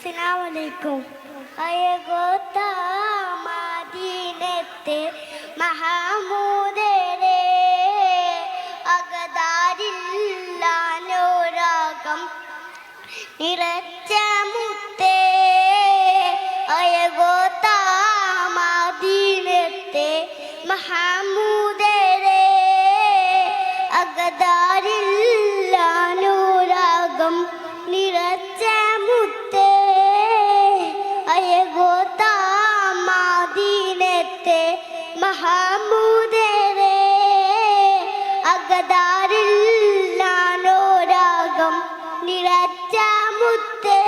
അസ്സലാമലൈക്കും. അയകോത്ത മദീനത്തെ മഹമൂദരെ അകതാരില്ലാനോരാഗം നിറച്ച മുത്തേ മദീനത്തെ മഹമൂദരെ അകതാരില്ലാനോരാഗം നിറച്ച മഹമൂദരെ അകതാരില്ലാനോരാഗം നിറച്ച മുത്തേ.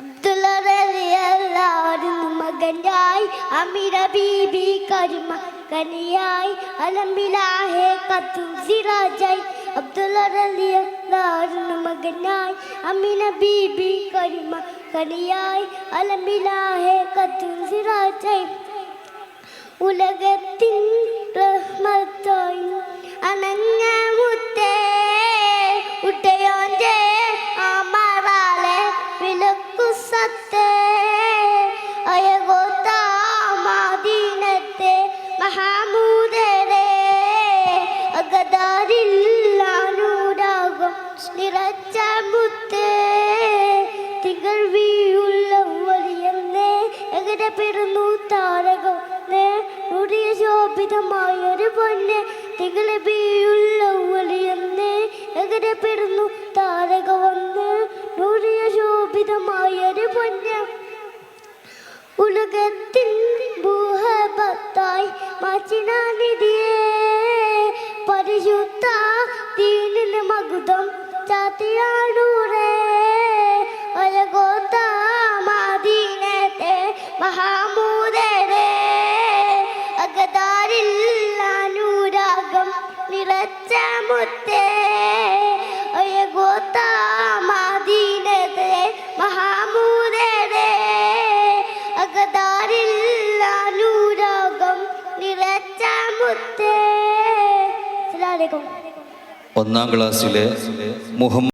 അബ്ദുള്ളറിയായിരുന്നു മകനായി അമിര ബീബി കരിമ കനിയായി അലമ്പിലാഹെ കത്തും സിറാജായി. അബ്ദുള്ളറിയായിരുന്നു മകനായി അമിന ബീബി കരിമ കനിയായി അലമ്പിലാഹെ കത്തും സിറാജായി. ഉലകത്തിൻ റഹ്മത്തായി അനങ്ങ മുത്തേ ഉട്ടയോന്റെ അമറാലെ വിലക്കു സത്തേ. അയകോത്ത മാദീനത്തെ മഹാമൂദരെ അകതാരില്ലാനൂരാകും നിറച്ച ശോഭിതമായൊരു പൊന്നെ തികളെ വീയുള്ള വലിയെന്നേ എങ്ങനെ പെരുന്നു താരക വന്ന് നൂറിയ ശോഭിതമായൊരു പൊന്നെ. ഉലകത്തിൻ ഭൂഹബത്തായി മാച്ചിനാനിധിയേ പരിശുദ്ധ തീനിന് മകുതം ചാത്തിയാടൂരേ അലകോത്ത മാദീനത്തെ മുത്തേ അയകോത്ത മാദീനത്തെ മഹാമൂദരേ അകതാരില്ലാനൂരാഗം നിറച്ച മുത്തേ. ഒന്നാം ക്ലാസ്സിലെ മുഹമ്മദ്